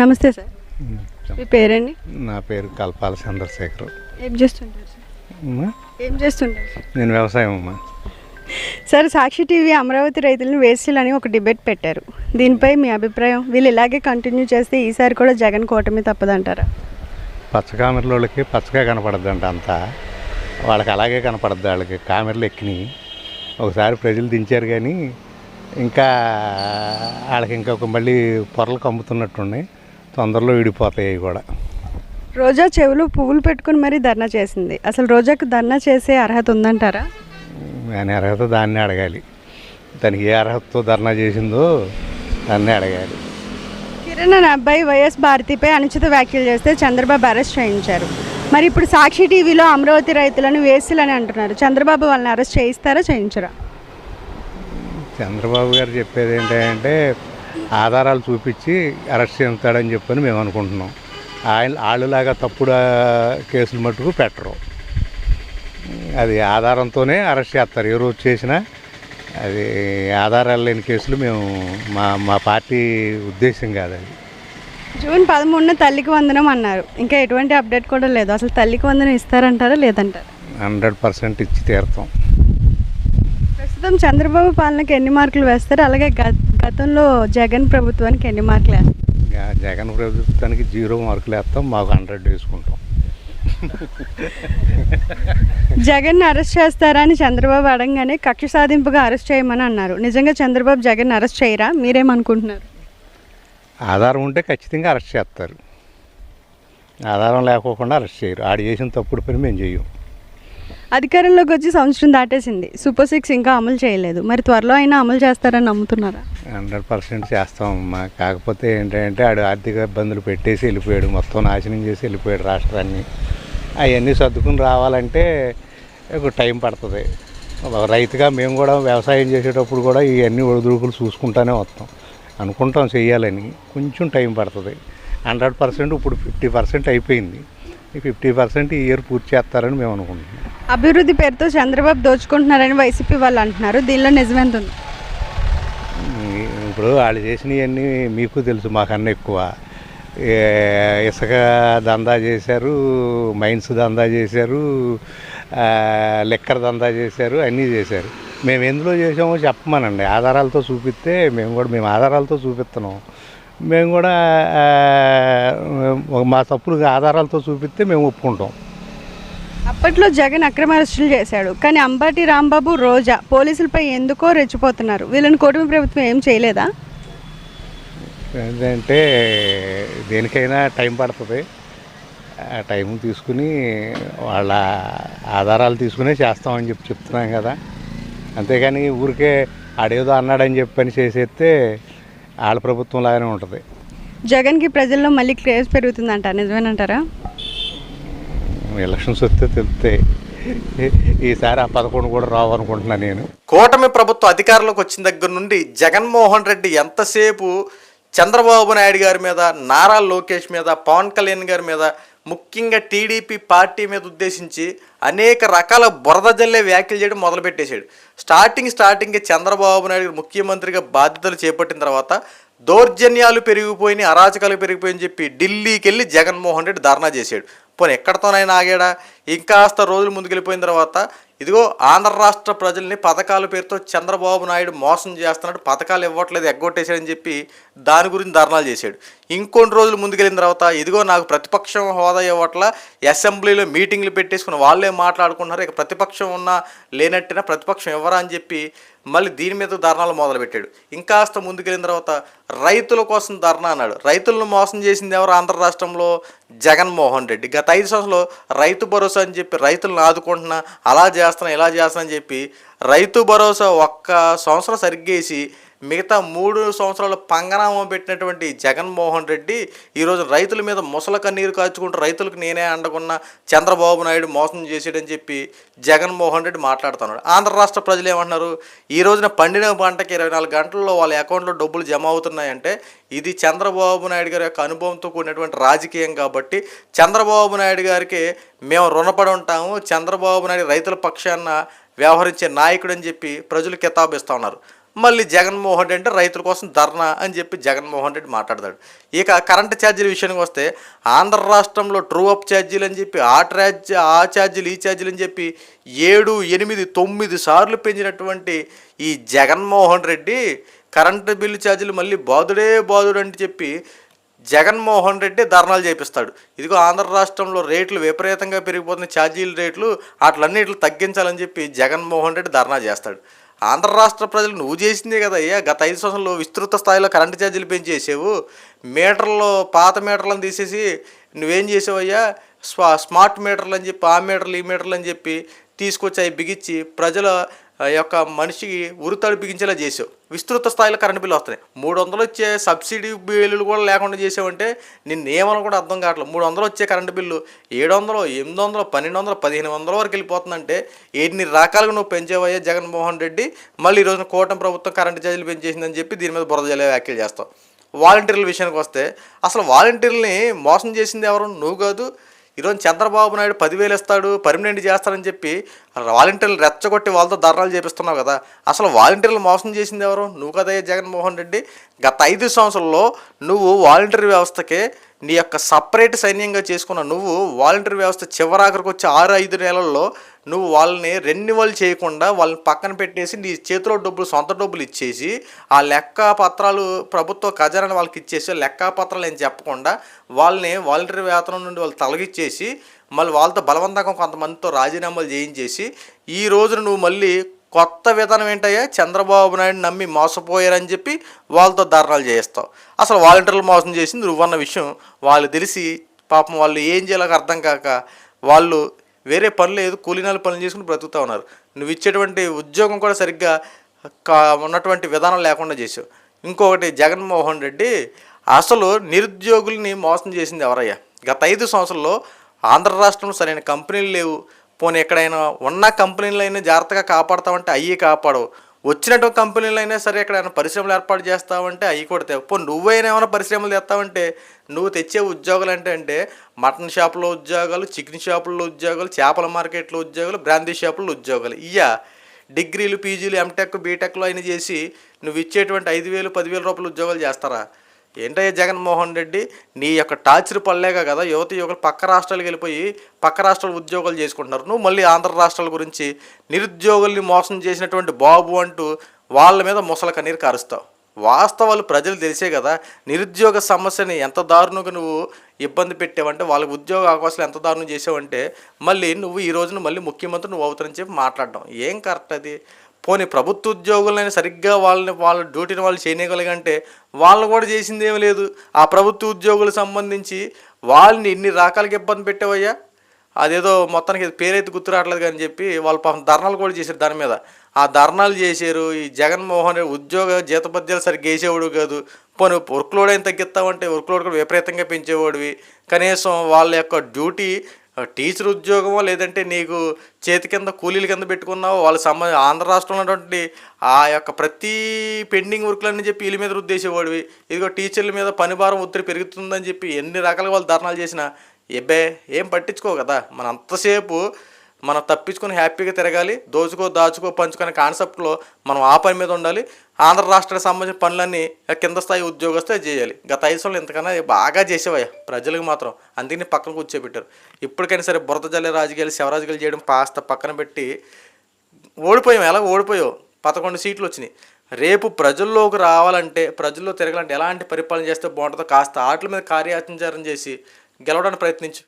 నమస్తే సార్. మీ పేరండి? నా పేరు కల్పాల చంద్రశేఖర్. ఏం చేస్తుంటారు సార్? ఏం చేస్తుంటారు నేను వ్యవసాయం అమ్మా. సార్ సాక్షి టీవీ అమరావతి రైతులను వేస్టులని ఒక డిబేట్ పెట్టారు. దీనిపై మీ అభిప్రాయం వీళ్ళు ఇలాగే కంటిన్యూ చేస్తే ఈసారి కూడా జగన్ కూటమి తప్పదంటారా? పచ్చ కామెరలోళ్ళకి పచ్చగా కనపడద్దంట అంతా. వాళ్ళకి అలాగే కనపడద్దు వాళ్ళకి కామెరలు ఎక్కినాయి. ఒకసారి ప్రజలు దించారు కానీ ఇంకా వాళ్ళకి ఇంకా ఒక మళ్ళీ పొరలు కమ్ముతున్నట్టున్నాయి. తొందరలో విడిపోతాయి కూడా. రోజా చెవులు పువ్వులు పెట్టుకుని మరీ ధర్నా చేసింది. అసలు రోజాకు ధర్నా చేసే అర్హత ఉందంటారా? దాని అర్హత దాన్ని అడగాలి. దానికి ఏ అర్హతతో ధర్నా చేసిందో దాన్నే అడగాలి. కిరణ్ అనే అబ్బాయి వైఎస్ భారతిపై అనుచిత వ్యాఖ్యలు చేస్తే చంద్రబాబు అరెస్ట్ చేయించారు. మరి ఇప్పుడు సాక్షి టీవీలో అమరావతి రైతులను వేసులని అంటున్నారు. చంద్రబాబు వాళ్ళని అరెస్ట్ చేయిస్తారా చేయించరా? చంద్రబాబు గారు చెప్పేది ఏంటంటే ఆధారాలు చూపించి అరెస్ట్ చేస్తాడని చెప్పని మేము అనుకుంటున్నాం. ఆయన వాళ్ళలాగా తప్పుడు కేసులు మట్టుకు పెట్టరు. అది ఆధారంతోనే అరెస్ట్ చేస్తారు. ఏ రోజు చేసినా అది ఆధారాలు లేని కేసులు మేము మా మా పార్టీ ఉద్దేశం కాదు అది. జూన్ పదమూడున తల్లికి వందనం అన్నారు. ఇంకా ఎటువంటి అప్డేట్ కూడా లేదు. అసలు తల్లికి వందనం ఇస్తారంటారా లేదంటారా? హండ్రెడ్ పర్సెంట్ ఇచ్చి తీరుతాం. ప్రస్తుతం చంద్రబాబు పాలనకి ఎన్ని మార్కులు వేస్తారు? అలాగే గతంలో జగన్ ప్రభుత్వానికి ఎన్ని మార్కులు వేస్తారు? జగన్ ప్రభుత్వానికి జీరో మార్కులు వేస్తాం మాకు హండ్రెడ్ వేసుకుంటాం. జగన్ అరెస్ట్ చేస్తారా అని చంద్రబాబు అడగగానే కక్ష సాధింపుగా అరెస్ట్ చేయమని అన్నారు. నిజంగా చంద్రబాబు జగన్ అరెస్ట్ చేయరా? మీరేమనుకుంటున్నారు? ఆధారం ఉంటే ఖచ్చితంగా అరెస్ట్ చేస్తారు. ఆధారం లేకోకుండా అరెస్ట్ చేయరు. ఆడు చేసిన తప్పుడు పని మేము చెయ్యం. అధికారంలోకి వచ్చి సంవత్సరం దాటేసింది. సూపర్ సిక్స్ ఇంకా అమలు చేయలేదు. మరి త్వరలో అయినా అమలు చేస్తారని నమ్ముతున్నారా? హండ్రెడ్ పర్సెంట్ చేస్తామమ్మా కాకపోతే ఏంటంటే ఆడు ఆర్థిక ఇబ్బందులు పెట్టేసి వెళ్ళిపోయాడు. మొత్తం నాశనం చేసి వెళ్ళిపోయాడు రాష్ట్రాన్ని. అవన్నీ సర్దుకుని రావాలంటే ఒక టైం పడుతుంది. రైతుగా మేము కూడా వ్యవసాయం చేసేటప్పుడు కూడా ఇవన్నీ ఒడిదుడుకులు చూసుకుంటానే వస్తాం. అనుకుంటాం చేయాలని కొంచెం టైం పడుతుంది. హండ్రెడ్ పర్సెంట్ ఇప్పుడు ఫిఫ్టీ పర్సెంట్ అయిపోయింది. ఫిఫ్టీ పర్సెంట్ ఈ ఇయర్ పూర్తి చేస్తారని మేము అనుకుంటున్నాం. అభివృద్ధి పేరుతో చంద్రబాబు దోచుకుంటున్నారని వైసీపీ వాళ్ళు అంటున్నారు. దీనిలో నిజమెంత ఉంది ఇప్పుడు వాళ్ళు చేసినవన్నీ మీకు తెలుసు మాకన్నా ఎక్కువ. ఇసుక దందా చేశారు మైన్స్ దందా చేశారు లిక్కర్ దందా చేశారు అన్నీ చేశారు. మేము ఎందులో చేసామో చెప్పమనండి. ఆధారాలతో చూపిస్తే మేము కూడా మేము ఆధారాలతో చూపిస్తున్నాం. మేము కూడా మా తప్పులు ఆధారాలతో చూపిస్తే మేము ఒప్పుకుంటాం. అప్పట్లో జగన్ అక్రమ అరెస్టులు చేశాడు. కానీ అంబటి రాంబాబు రోజా పోలీసులపై ఎందుకో రెచ్చిపోతున్నారు. వీళ్ళని కూటమి ప్రభుత్వం ఏం చేయలేదా? ఏంటంటే దేనికైనా టైం పడుతుంది. ఆ టైం తీసుకుని వాళ్ళ ఆధారాలు తీసుకునే చేస్తామని చెప్పి చెప్తున్నాం కదా. అంతేగాని ఊరికే ఆడేదో అన్నాడని చెప్పని చేసేస్తే వాళ్ళ ప్రభుత్వం లాగానే ఉంటుంది. జగన్కి ప్రజల్లో మళ్ళీ క్రేజ్ పెరుగుతుందంట నిజమేనంటారా? ఎలక్షన్స్ వస్తే తెలుస్తాయి. ఈసారి ఆ పదకొండు కూడా రావు అనుకుంటున్నాను నేను. కూటమి ప్రభుత్వం అధికారంలోకి వచ్చిన దగ్గర నుండి జగన్మోహన్ రెడ్డి ఎంతసేపు చంద్రబాబు నాయుడు గారి మీద నారా లోకేష్ మీద పవన్ కళ్యాణ్ గారి మీద ముఖ్యంగా టీడీపీ పార్టీ మీద ఉద్దేశించి అనేక రకాల బురద జల్లే వ్యాఖ్యలు చేయడం మొదలుపెట్టేశాడు. స్టార్టింగ్ స్టార్టింగ్ చంద్రబాబు నాయుడు ముఖ్యమంత్రిగా బాధ్యతలు చేపట్టిన తర్వాత దౌర్జన్యాలు పెరిగిపోయినాయి అరాచకాలు పెరిగిపోయని చెప్పి ఢిల్లీకి వెళ్ళి జగన్మోహన్ రెడ్డి ధర్నా చేశాడు. పోనీ ఎక్కడితోనైనా ఆగాడా? ఇంకాస్త రోజులు ముందుకెళ్ళిపోయిన తర్వాత ఇదిగో ఆంధ్ర రాష్ట్ర ప్రజల్ని పథకాల పేరుతో చంద్రబాబు నాయుడు మోసం చేస్తున్నాడు పథకాలు ఇవ్వట్లేదు ఎగ్గొట్టేశాడని చెప్పి దాని గురించి ధర్నాలు చేశాడు. ఇంకొన్ని రోజులు ముందుకెళ్ళిన తర్వాత ఇదిగో నాకు ప్రతిపక్షం హోదా ఇవ్వట్ల అసెంబ్లీలో మీటింగ్లు పెట్టేసుకుని వాళ్ళే మాట్లాడుకుంటున్నారు ఇక ప్రతిపక్షం ఉన్నా లేనట్టినా ప్రతిపక్షం ఇవ్వరా అని చెప్పి మళ్ళీ దీని మీద ధర్నాలు మొదలుపెట్టాడు. ఇంకాస్త ముందుకెళ్ళిన తర్వాత రైతుల కోసం ధర్నా అన్నాడు. రైతులను మోసం చేసింది ఎవరు? ఆంధ్ర రాష్ట్రంలో జగన్మోహన్ రెడ్డి. గత ఐదు సంవత్సరాలు రైతు భరోసా అని చెప్పి రైతులను ఆదుకుంటున్నా అలా చేస్తున్నా ఇలా చేస్తున్నా అని చెప్పి రైతు భరోసా ఒక్క సంవత్సరం సరిగ్గేసి మిగతా మూడు సంవత్సరాలు పంగనామం పెట్టినటువంటి జగన్మోహన్ రెడ్డి ఈరోజు రైతుల మీద ముసల కన్నీరు కాచుకుంటూ రైతులకు నేనే అండకున్న చంద్రబాబు నాయుడు మోసం చేసాడని చెప్పి జగన్మోహన్ రెడ్డి మాట్లాడుతున్నాడు. ఆంధ్ర రాష్ట్ర ప్రజలు ఏమంటున్నారు? ఈ రోజున పండిన పంటకి ఇరవై నాలుగు గంటల్లో వాళ్ళ అకౌంట్లో డబ్బులు జమ అవుతున్నాయంటే ఇది చంద్రబాబు నాయుడు గారి యొక్క అనుభవంతో కూడినటువంటి రాజకీయం కాబట్టి చంద్రబాబు నాయుడు గారికి మేము రుణపడి ఉంటాము చంద్రబాబు నాయుడు రైతుల పక్షాన వ్యవహరించే నాయకుడు అని చెప్పి ప్రజలు కితాబిస్తూ ఉన్నారు. మళ్ళీ జగన్మోహన్ రెడ్డి అంటే రైతుల కోసం ధర్నా అని చెప్పి జగన్మోహన్ రెడ్డి మాట్లాడతాడు. ఇక కరెంటు ఛార్జీల విషయానికి వస్తే ఆంధ్ర రాష్ట్రంలో ట్రూ అప్ ఛార్జీలు అని చెప్పి ఆ ట్రాజ్ ఆ ఛార్జీలు ఈ ఛార్జీలు అని చెప్పి ఏడు ఎనిమిది తొమ్మిది సార్లు పెంచినటువంటి ఈ జగన్మోహన్ రెడ్డి కరెంటు బిల్లు ఛార్జీలు మళ్ళీ బాధుడే బాధుడు అని చెప్పి జగన్మోహన్ రెడ్డి ధర్నాలు చేపిస్తాడు. ఇదిగో ఆంధ్ర రాష్ట్రంలో రేట్లు విపరీతంగా పెరిగిపోతున్న ఛార్జీల రేట్లు వాటిలన్నిట్లు తగ్గించాలని చెప్పి జగన్మోహన్ రెడ్డి ధర్నా చేస్తాడు. ఆంధ్ర రాష్ట్ర ప్రజలు నువ్వు చేసిందే కదా అయ్యా. గత ఐదు సంవత్సరంలో విస్తృత స్థాయిలో కరెంటు ఛార్జీలు పెంచేసావు. మీటర్లో పాత మీటర్లను తీసేసి నువ్వేం చేసావయ్యా? స్వా స్మార్ట్ మీటర్లు అని చెప్పి ఆ మీటర్లు ఈ మీటర్లు అని చెప్పి తీసుకొచ్చి అవి బిగించి ప్రజల ఆ యొక్క మనిషికి ఉరుతడు బిగించేలా చేసావు. విస్తృత స్థాయిలో కరెంటు బిల్లు వస్తున్నాయి మూడు వందలు వచ్చే సబ్సిడీ బిల్లులు కూడా లేకుండా చేసావంటే నిన్ను ఏమని కూడా అర్థం కావట్లేదు. మూడు వందలు వచ్చే కరెంటు బిల్లు ఏడు వందలు ఎనిమిది వందలు పన్నెండు వందలు పదిహేను వందల వరకు వెళ్ళిపోతుందంటే ఎన్ని రకాలుగా నువ్వు పెంచేవయ్యా జగన్మోహన్ రెడ్డి? మళ్ళీ ఈ రోజున కూటమి ప్రభుత్వం కరెంటు ఛార్జీలు పెంచేసిందని చెప్పి దీని మీద బురద జల్లే వ్యాఖ్యలు చేస్తావు. వాలంటీర్ల విషయానికి వస్తే అసలు వాలంటీర్లని మోసం చేసింది ఎవరు? నువ్వు కాదు ఈరోజు చంద్రబాబు నాయుడు పదివేలు ఇస్తాడు పర్మనెంట్ చేస్తారని చెప్పి వాలంటీర్లు రెచ్చగొట్టి వాళ్ళతో ధర్నాలు చేపిస్తున్నావు కదా. అసలు వాలంటీర్లు మోసం చేసింది ఎవరు? నువ్వు కదయ్యా జగన్మోహన్ రెడ్డి? గత ఐదు సంవత్సరాల్లో నువ్వు వాలంటీర్ వ్యవస్థకే నీ యొక్క సపరేట్ సైన్యంగా చేసుకున్న నువ్వు వాలంటీర్ వ్యవస్థ చివరాఖరికి వచ్చే ఆరు ఐదు నెలల్లో నువ్వు వాళ్ళని రెన్యువల్ చేయకుండా వాళ్ళని పక్కన పెట్టేసి నీ చేతిలో డబ్బులు సొంత డబ్బులు ఇచ్చేసి ఆ లెక్క పత్రాలు ప్రభుత్వ ఖజానాని వాళ్ళకి ఇచ్చేసి లెక్క పత్రాలు ఏం చెప్పకుండా వాళ్ళని వాలంటీర్ వేతనం నుండి వాళ్ళు తొలగిచ్చేసి మళ్ళీ వాళ్ళతో బలవంతంగా కొంతమందితో రాజీనామాలు చేయించేసి ఈ రోజున నువ్వు మళ్ళీ కొత్త విధానం ఏంటయ్యా? చంద్రబాబు నాయుడు నమ్మి మోసపోయారని చెప్పి వాళ్ళతో ధర్నాలు చేస్తావు అసలు వాలంటీర్లు మోసం చేసింది నువ్వన్న విషయం వాళ్ళు తెలిసి పాపం వాళ్ళు ఏం చేయాలో అర్థం కాక వాళ్ళు వేరే పనులు లేదు కూలీనాలు పనులు చేసుకుని బ్రతుకుతా ఉన్నారు. నువ్వు ఇచ్చేటువంటి ఉద్యోగం కూడా సరిగ్గా కా- ఉన్నటువంటి విధానం లేకుండా చేసావు. ఇంకొకటి జగన్మోహన్ రెడ్డి అసలు నిరుద్యోగుల్ని మోసం చేసింది ఎవరయ్యా? గత ఐదు సంవత్సరాల్లో ఆంధ్ర రాష్ట్రంలో సరైన కంపెనీలు లేవు పోనీ ఎక్కడైనా ఉన్న కంపెనీలు అయినా జాగ్రత్తగా కాపాడతామంటే అయ్యి కాపాడవు వచ్చినటువంటి కంపెనీలు అయినా సరే ఎక్కడైనా పరిశ్రమలు ఏర్పాటు చేస్తావంటే అవి కూడా తె పో నువ్వైనా ఏమైనా పరిశ్రమలు తెస్తావంటే నువ్వు తెచ్చే ఉద్యోగాలు అంటే అంటే మటన్ షాపులో ఉద్యోగాలు చికెన్ షాపుల్లో ఉద్యోగాలు చేపల మార్కెట్లో ఉద్యోగాలు బ్రాందీ షాపుల్లో ఉద్యోగాలు. ఇయ్యా. డిగ్రీలు పీజీలు ఎంటెక్ బీటెక్లో అయినా చేసి నువ్వు ఇచ్చేటువంటి ఐదు వేలు పదివేల రూపాయలు ఉద్యోగాలు చేస్తారా? ఏంటయ్యా జగన్మోహన్ రెడ్డి? నీ యొక్క టార్చర్ పడలేక కదా? యువత యువకులు పక్క రాష్ట్రాలకు వెళ్ళిపోయి పక్క రాష్ట్రాలు ఉద్యోగాలు చేసుకుంటున్నారు. నువ్వు మళ్ళీ ఆంధ్ర రాష్ట్రాల గురించి నిరుద్యోగుల్ని మోసం చేసినటువంటి బాబు అంటూ వాళ్ళ మీద ముసల కన్నీరు కారుస్తావు. వాస్తవాలు ప్రజలు తెలిసే కదా? నిరుద్యోగ సమస్యని ఎంత దారుణంగా నువ్వు ఇబ్బంది పెట్టావంటే వాళ్ళకి ఉద్యోగ అవకాశాలు ఎంత దారుణం చేసావంటే మళ్ళీ నువ్వు ఈ రోజున మళ్ళీ ముఖ్యమంత్రి నువ్వు అవుతారని చెప్పి మాట్లాడడం. ఏం కరెక్ట్ అది? పోనీ ప్రభుత్వ ఉద్యోగులైనా సరిగ్గా వాళ్ళని వాళ్ళ డ్యూటీని వాళ్ళు చేయగలిగంటే వాళ్ళు కూడా చేసింది ఏమి లేదు. ఆ ప్రభుత్వ ఉద్యోగులకు సంబంధించి వాళ్ళని ఇన్ని రకాలకి ఇబ్బంది పెట్టావయ్యా? అదేదో మొత్తానికి పేరైతే గుర్తు రావట్లేదు అని చెప్పి వాళ్ళు పాపం ధర్నాలు కూడా చేశారు దాని మీద. ఆ ధర్నాలు చేశారు. ఈ జగన్మోహన్ రెడ్డి ఉద్యోగ జీతపద్యాలు సరిగ్గా వేసేవాడు కాదు. పోనీ వర్క్ లోడ్ అయిన తగ్గిస్తామంటే వర్క్ లోడ్ కూడా విపరీతంగా పెంచేవాడివి. కనీసం వాళ్ళ యొక్క డ్యూటీ టీచర్ ఉద్యోగమో లేదంటే నీకు చేతి కింద కూలీల కింద పెట్టుకున్నావు వాళ్ళ సంబంధ ఆంధ్ర రాష్ట్రంలో ఉన్నటువంటి ఆ యొక్క ప్రతి పెండింగ్ వర్క్లన్నీ చెప్పి వీళ్ళ మీద రుద్దేసేవాడివి. ఇదిగో టీచర్ల మీద పని భారం ఒత్తిడి పెరుగుతుందని చెప్పి ఎన్ని రకాలుగా వాళ్ళు ధర్నాలు చేసినా ఎబ్బే ఏం పట్టించుకో కదా మన అంతసేపు మనం తప్పించుకొని హ్యాపీగా తిరగాలి దోచుకో దాచుకో పంచుకునే కాన్సెప్ట్లో మనం ఆ పని మీద ఉండాలి. ఆంధ్ర రాష్ట్రానికి సంబంధించిన పనులన్నీ కింద స్థాయి ఉద్యోగస్తే చేయాలి. గత ఐదు సంవత్సరాలు ఇంతకన్నా బాగా చేసేవయ్యా. ప్రజలకు మాత్రం అందుకని పక్కన కూర్చోబెట్టారు. ఇప్పటికైనా సరే బురద జల్లే రాజకీయాలు శివరాజకీయాలు చేయడం కాస్త పక్కన పెట్టి ఓడిపోయాం. ఎలా ఓడిపోయావు? పదకొండు సీట్లు వచ్చినాయి. రేపు ప్రజల్లోకి రావాలంటే ప్రజల్లో తిరగాలంటే ఎలాంటి పరిపాలన చేస్తే బాగుంటుందో కాస్త ఆటల మీద కార్యాచరణ చేసి గెలవడానికి ప్రయత్నించు.